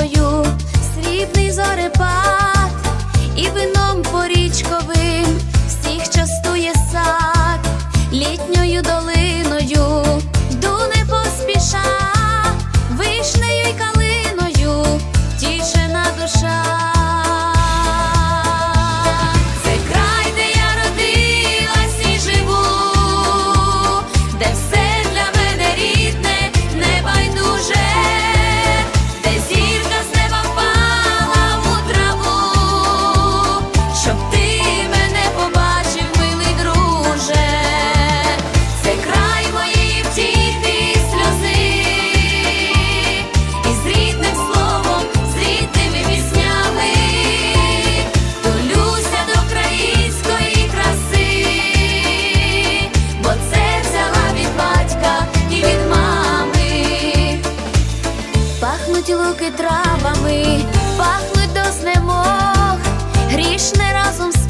річкою, срібний зорепад, і вином порічковим всіх частує сад, літньою долиною. пахнуть луки травами, пахнуть до знемог, грішне разом. з